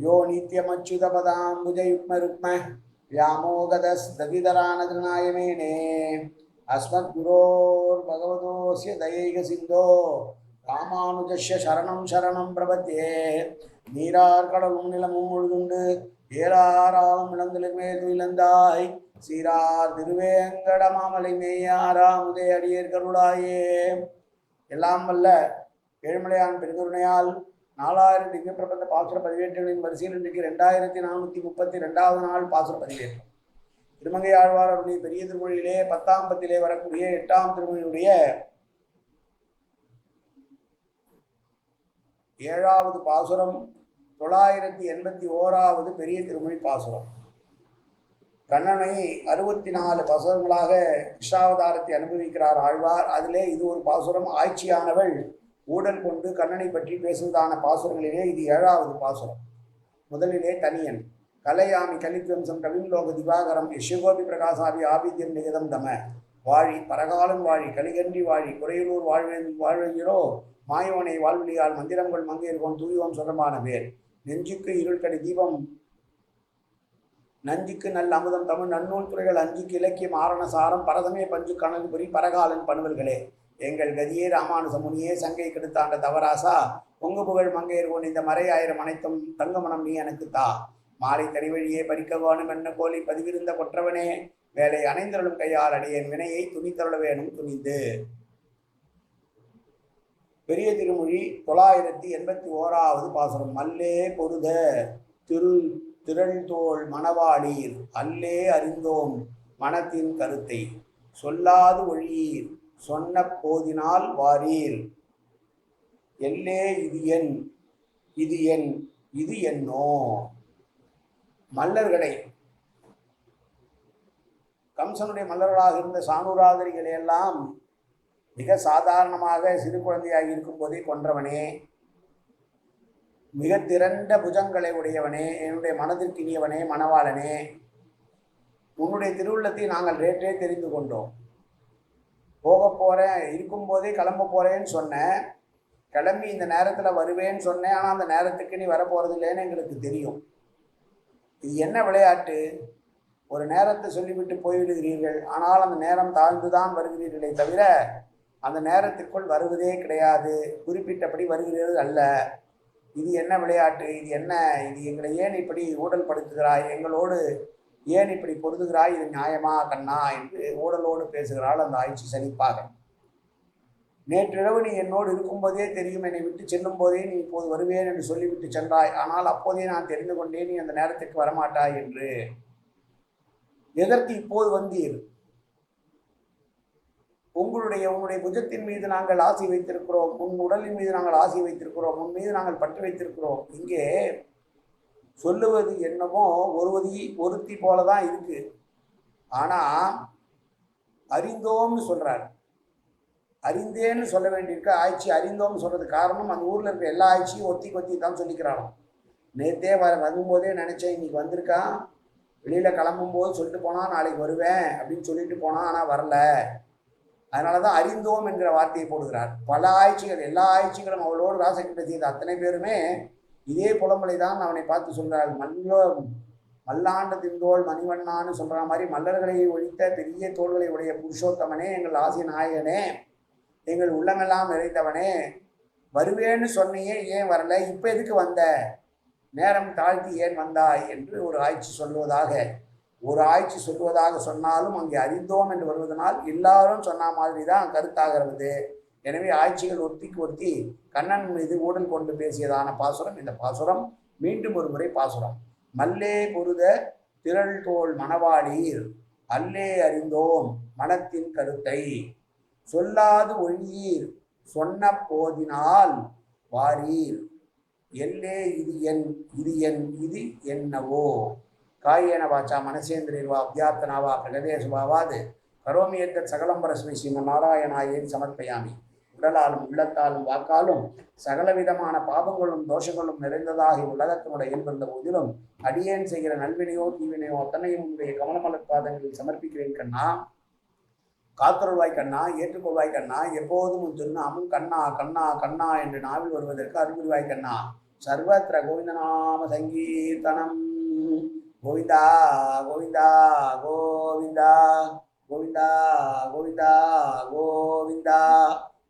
யோ நித்யமச்சுதபதாம்புஜயுக்மருக்ம व्यामोगदस्तविदरानदृणायमेने अस्मद्गुरोर्भगवतोऽस्य दयैकसिन्धो ராமானுஜஸ்ய சரணம் சரணம் பிரபத்தியே நீரார் கடலும் நிலமும் முழுதுண்டு ஏறாராலும் இளங்களில் மேல் இழந்தாய் சீரார் திருவேங்கடமாமலை மேயாராமுதே அடியேர் கருளாயே எல்லாம் வல்ல ஏழுமலையான் பெருங்கருணையால் நாலாயிரம் திவ்ய பிரபந்த பாசுர பதிவேற்றங்களின் வரிசையில் இன்றைக்கு ரெண்டாயிரத்தி நானூற்றி முப்பத்தி ரெண்டாவது நாள் பாசுர பதிவேற்றம் திருமங்கை ஆழ்வார் அவருடைய பெரிய திருமொழியிலே பத்தாம் பத்திலே வரக்கூடிய எட்டாம் திருமொழியுடைய ஏழாவது பாசுரம் தொள்ளாயிரத்தி எண்பத்தி ஓராவது பெரிய திருமொழி பாசுரம். கண்ணனை அறுபத்தி நாலு பாசுரங்களாக கிருஷ்ணாவதாரத்தை அனுபவிக்கிறார் ஆழ்வார். அதிலே இது ஒரு பாசுரம். ஆட்சியானவள் ஊடல் கொண்டு கண்ணனை பற்றி பேசுவதான பாசுரங்களிலே இது ஏழாவது பாசுரம். முதலிலே தனியன். கலையாமி கலித்வம்சம் கவிலோக திவாகரம் யஷகோபி பிரகாசாபி ஆபித்யம் நிகதம் தம. வாழி பரகாலம் வாழி கலிகன்றி வாழி குறையலூர் வாழ்வே வாழ்வெங்கிறோ மாயோனை வாழ்வழியால் மந்திரங்கள் மங்கையர்கோன் தூயுவம் சுரமான பேர் நெஞ்சுக்கு இருள்கடி தீபம். நஞ்சுக்கு நல்ல அமுதம் தமிழ் நன்னூல் துறைகள் அஞ்சுக்கு இலக்கியம் ஆரண சாரம் பரதமே பஞ்சு கணக்கு புரி பரகாலன் பணுவல்களே. எங்கள் கதியே ராமானுச முனியே சங்கை கெடுத்தாண்ட தவராசா பொங்கு புகழ் மங்கையர்கோன் இந்த மறை ஆயிரம் அனைத்தும் தங்கமணம் நீ எனக்கு தா. மாலை தறிவழியே பறிக்க வேணும் என்ன கோலி பதிவிருந்த கொற்றவனே வேலை அணைந்தருளும் கையால் அடையேன் வினையை துணித்தருள வேணும் துணிந்து. பெரிய திருமொழி தொள்ளாயிரத்தி எண்பத்தி ஓராவது பாசுரம். மல்லே பொருத திரு திரள்தோள் மணவாளீர் அல்லே அறிந்தோம் மனத்தின் கருத்தை. சொல்லாது ஒழியீர் சொன்ன போதினால் வாரீர். எல்லே இது என் இது என் இது என்னோ. மல்லர்களை கம்சனுடைய மல்லர்களாக இருந்த சானூராதரிகளை எல்லாம் மிக சாதாரணமாக சிறு குழந்தையாக இருக்கும் போதே கொன்றவனே. மிக திரண்ட புஜங்களை உடையவனே என்னுடைய மனதிற்கு இனியவனே மணவாளனே. உன்னுடைய திருவுள்ளத்தை நாங்கள் ரேட்டே தெரிந்து கொண்டோம். போக போகிறேன் இருக்கும்போதே கிளம்ப போகிறேன்னு சொன்னேன். கிளம்பி இந்த நேரத்தில் வருவேன்னு சொன்னேன். ஆனால் அந்த நேரத்துக்கு நீ வரப்போகிறது இல்லைன்னு எங்களுக்கு தெரியும். இது என்ன விளையாட்டு? ஒரு நேரத்தை சொல்லிவிட்டு போய்விடுகிறீர்கள். ஆனால் அந்த நேரம் தாழ்ந்து தான் வருகிறீர்களே தவிர அந்த நேரத்திற்குள் வருவதே கிடையாது. குறிப்பிட்டபடி வருகிறது அல்ல. இது என்ன விளையாட்டு? இது என்ன? இது எங்களை ஏன் இப்படி ஊடல் படுத்துகிறாய் எங்களோடு ஏன் இப்படி பொருதுகிறாய்? இது நியாயமா கண்ணா? என்று ஊடலோடு பேசுகிறாள் அந்த ஆய்ச்சி சலிப்பாக. நேற்றிரவு நீ என்னோடு இருக்கும்போதே தெரியும். என்னை விட்டு செல்லும் போதே நீ இப்போது வருவேன் என்று சொல்லிவிட்டு சென்றாய். ஆனால் அப்போதே நான் தெரிந்து கொண்டேன் நீ அந்த நேரத்திற்கு வரமாட்டாய் என்று. எதற்கு இப்போது வந்தீர்? உங்களுடைய உன்னுடைய புஜத்தின் மீது நாங்கள் ஆசை வைத்திருக்கிறோம். உன் உடலின் மீது நாங்கள் ஆசை வைத்திருக்கிறோம். உன் மீது நாங்கள் பற்று வைத்திருக்கிறோம். இங்கே சொல்லுவது என்னமோ ஒருவதி ஒருத்தி போல தான் இருக்கு. ஆனால் அறிந்தோம்னு சொல்கிறார் அறிந்தேன்னு சொல்ல வேண்டியிருக்க. ஆய்ச்சி அறிந்தோம்னு சொல்கிறது காரணம் அந்த ஊரில் இருக்கிற எல்லா ஆய்ச்சியும் ஒத்தி கொத்தி தான் சொல்லிக்கிறானோ நேத்தே வர வரும்போதே நினச்சேன் இன்னைக்கு வந்திருக்கான் வெளியில் கிளம்பும்போது சொல்லிட்டு போனால் நாளைக்கு வருவேன் அப்படின்னு சொல்லிட்டு போனான் ஆனால் வரல. அதனால தான் அறிந்தோம் என்கிற வார்த்தையை போடுகிறார். பல ஆய்ச்சிகள் எல்லா ஆய்ச்சிகளும் அவளோடு ராசகிட்ட செய்த அத்தனை பேருமே இதே புலம்பலை தான் அவனை பார்த்து சொல்கிறார் மல்லோ மல்லாண்ட திந்தோள் மணிவண்ணான்னு சொல்கிற மாதிரி மல்லர்களை ஒழித்த பெரிய தோள்களை உடைய புருஷோத்தமனே எங்கள் ஆசிய நாயகனே எங்கள் உள்ளமெல்லாம் நிறைந்தவனே வருவேன்னு சொன்னியே ஏன் வரல? இப்போ எதுக்கு வந்த? நேரம் தாழ்த்தி ஏன் வந்தாய்? என்று ஒரு ஆய்ச்சி சொல்வதாக ஒரு ஆய்ச்சி சொல்வதாக சொன்னாலும் அங்கே அறிந்தோம் என்று வருவதனால் எல்லாரும் சொன்ன மாதிரி தான் கருத்தாகிறது. எனவே ஆய்ச்சிகள் ஒத்திக்கு ஒத்தி கண்ணன் மீது ஊடல் கொண்டு பேசியதான பாசுரம் இந்த பாசுரம் மீண்டும் ஒரு முறை பாசுரம். மல்லே பொருத திரள் தோல் மணவாளீர் அல்லே அறிந்தோம் மனத்தின் கருத்தை. சொல்லாது ஒழியீர் சொன்ன போதினால் வாரீர். எல்லே இது என் இது என் இது என்னவோ. காயேன வாச்சா மனசேந்திரியர்வா அத்தியார்த்தனாவா பிரகதேசுவாவாது கரோமி எத்தத் சகலம் சிங்க ஸ்ரீமன் நாராயணாயேன் சமர்ப்பயாமி. உடலாலும் உள்ளத்தாலும் வாக்காலும் சகலவிதமான பாபங்களும் தோஷங்களும் நிறைந்ததாகி உலகத்தினுடைய இயல்பிருந்த போதிலும் அடியேன் செய்கிற நல்வினையோ தீவினையோ அத்தனையும் உன்னுடைய கமலமலர் பாதங்களில் சமர்ப்பிக்கிறேன் கண்ணா. காத்தருள்வாய் கண்ணா ஏற்றுக்கொள்வாய் கண்ணா. எப்போதும் உன் திருநாமம் கண்ணா கண்ணா கண்ணா என்று நாவில் வருவதற்கு அருள்வாய் கண்ணா. சர்வத்திர கோவிந்தநாம சங்கீர்த்தனம். கோவிந்தா கோவிந்தா கோவிந்தா கோவிந்தா கோவிந்தா கோவிந்தா.